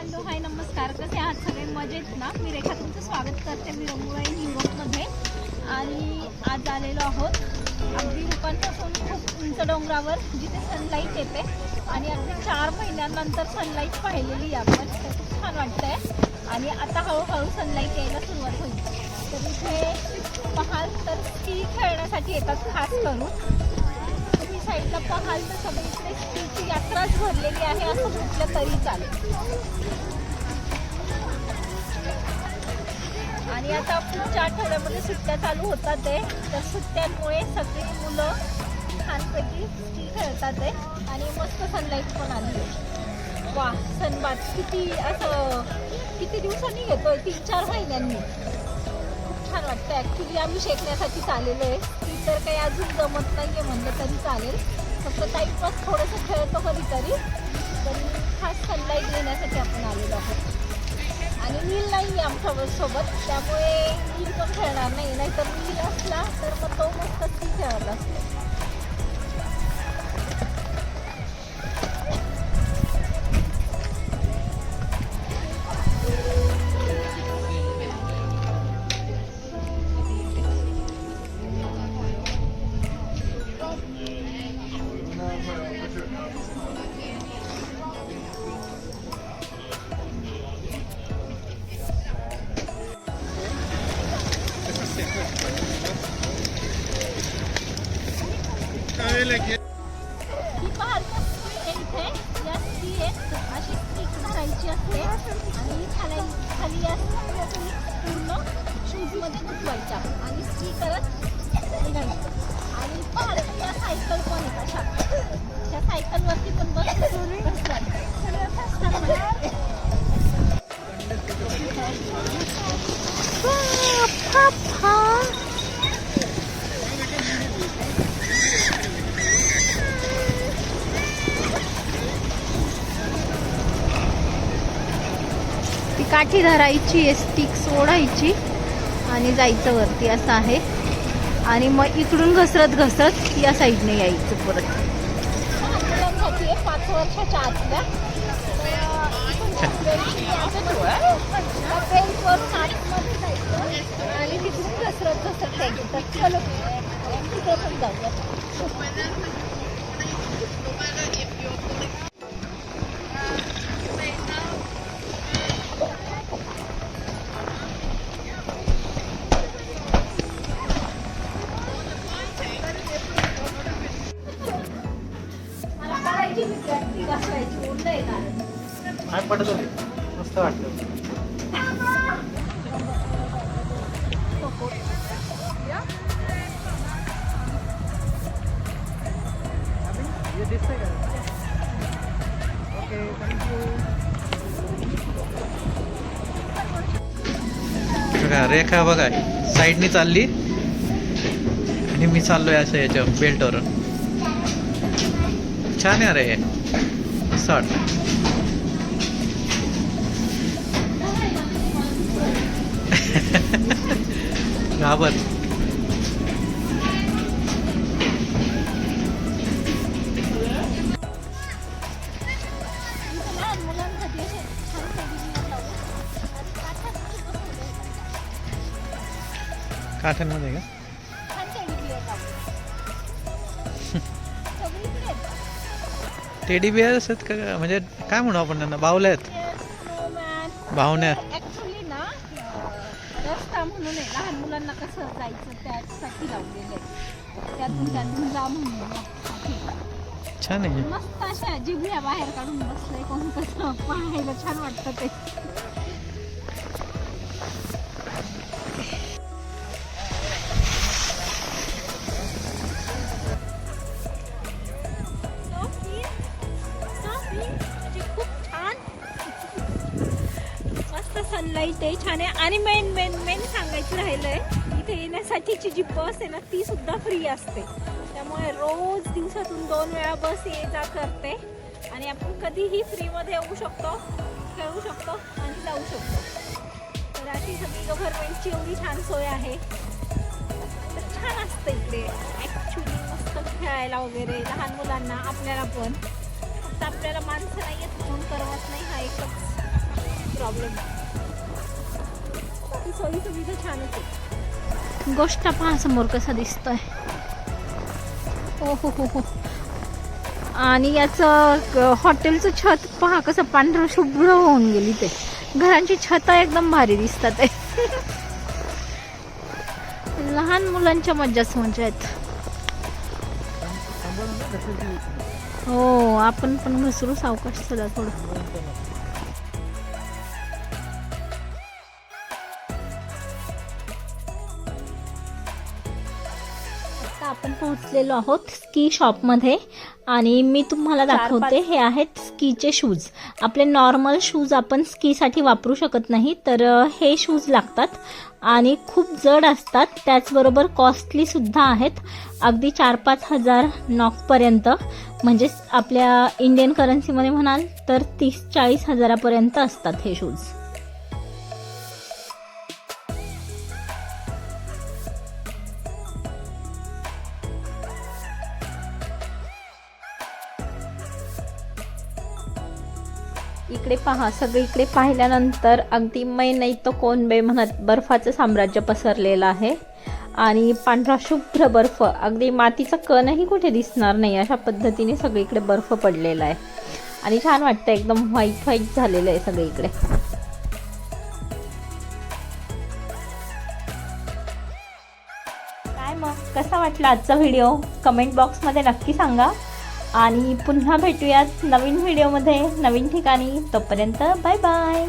Hello hi नमस्कार. कसे आहात सगळे? मजेत ना? मी रेखा तुमचं स्वागत करते मी रंगुळाई युरोपमध्ये आणि आज आलेलो आहोत अगदी रुपांपासून खूप उंच डोंगरावर जिथे सनलाईट येते. आणि अगदी चार महिन्यानंतर सनलाईट पाहिलेली आहे आपण. तर खूप छान वाटतंय. आणि आता हळूहळू सनलाईट यायला सुरुवात होईल. तर इथे पाहाल तर स्की खेळण्यासाठी येतात खास करून. तुम्ही साईडला पाहाल तर सगळीकडे स्त्रीची यात्राच भरलेली आहे असं म्हटलं तरी चालेल. आणि आता पुढच्या आठवड्यामध्ये सुट्ट्या चालू होतात आहे तर सुट्ट्यांमुळे सगळी मुलं छानपैकी स्त्री खेळतात आहे आणि मस्त सनलाईट पण आली वा सनबाद किती असं किती दिवसांनी घेतोय तीन चार महिन्यांनी. छान वाटतं ॲक्च्युली आम्ही शेकण्यासाठी आलेलो आहे. ती तर काही अजून जमत नाही आहे म्हणलं तरी चालेल. फक्त टाईमपास थोडंसं खेळतो कधीतरी तरी. खास सनलाईट घेण्यासाठी आपण आलेलो आहोत. आणि नील नाही आहे आमच्यासोबत. त्यामुळे नील पण खेळणार नाही. नाहीतर नील असला तर मग तो मस्तच ती खेळत असतो. ही पहाल तर स्त्री आहे इथे या स्त्री अशी स्टिक धरायची असते आणि खाली खाली या स्त्री पूर्ण शूजमध्ये गुंतवायच्या आणि स्त्री करत निघायचं आणि पार्क या सायकल पण आहेत अशा त्या सायकलवरती पण बस ती काठी धरायची आहे स्टिक सोडायची. आणि जायचं वरती असं आहे. आणि मग इकडून घसरत घसरत या साईडने यायचं परत. पाच वर्षाच्या आतल्या आणि तिकडून घसरत घसरत यायचं तर चलो पण जाऊया पटत होते. मस्त वाटलं दिसतंय का? ओके थँक्यू रेखा बघा साईडनी चालली. आणि मी चाललोय असं याच्या बेल्टवर छान आहे रे. हे. मस्त वाटतं बसवले काठांमध्ये का? आहेत. टेडी बिअर असतात का? म्हणजे काय म्हणू आपण त्यांना? बावल्या आहेत. भावण्या म्हणून आहे लहान मुलांना कसं जायचं त्यासाठी लावलेलं आहे. त्यातून त्यातून जा म्हणून साठी. छान आहे. मस्त अशा जिभल्या बाहेर काढून बसलंय कोण कसं. पाहायला छान वाटतं ते. सनलाईट आहे छान आहे. आणि मेन मेन मेन सांगायचं राहिलंय इथे येण्यासाठीची जी बस आहे ना ती सुद्धा फ्री असते. त्यामुळे रोज दिवसातून दोन वेळा बस ये जा करते. आणि आपण कधीही फ्रीमध्ये येऊ शकतो खेळू शकतो आणि जाऊ शकतो. तर अशी सगळी गव्हर्नमेंटची एवढी छान सोय आहे. तर छान असतं इकडे. ॲक्च्युली मस्त खेळायला वगैरे लहान मुलांना आपल्याला पण. फक्त आपल्याला माणसं नाही येत म्हणून करमत नाही हा एकच प्रॉब्लेम आहे बाकी सोयी सुविधा छानच आहे गोष्ट पहा समोर कसा दिसतोय. ओ हो हो हो. आणि याचं हॉटेलचं छत पहा कसं पांढरं शुभ्र होऊन गेली ते. घरांची छतं एकदम भारी दिसतात आहे लहान मुलांच्या मज्जाच मजा आहेत. हो आपण पण घसरू सावकाश सदा थोडं. आता आपण पोहोचलेलो आहोत स्की शॉपमध्ये आणि मी तुम्हाला दाखवते हे आहेत स्कीचे शूज आपले नॉर्मल शूज आपण स्कीसाठी वापरू शकत नाही तर हे शूज लागतात. आणि खूप जड असतात त्याचबरोबर कॉस्टली सुद्धा आहेत. अगदी चार पाच हजार नॉकपर्यंत म्हणजे आपल्या इंडियन करन्सीमध्ये म्हणाल तर तीस चाळीस हजारापर्यंत असतात हे शूज इकडे पहा सगळीकडे पाहिल्यानंतर अगदी मै नाही तर कोण बे म्हणत बर्फाचं साम्राज्य पसरलेलं आहे. आणि पांढरा शुभ्र बर्फ अगदी मातीचा कणही कुठे दिसणार नाही अशा पद्धतीने सगळीकडे बर्फ पडलेला आहे. आणि छान वाटतं एकदम व्हाईट व्हाईट झालेलं आहे सगळीकडे. काय मग कसा वाटला आजचा व्हिडिओ कमेंट बॉक्समध्ये नक्की सांगा. आणि पुन्हा भेटूयात नवीन व्हिडिओमध्ये. नवीन ठिकाणी. तोपर्यंत बाय बाय.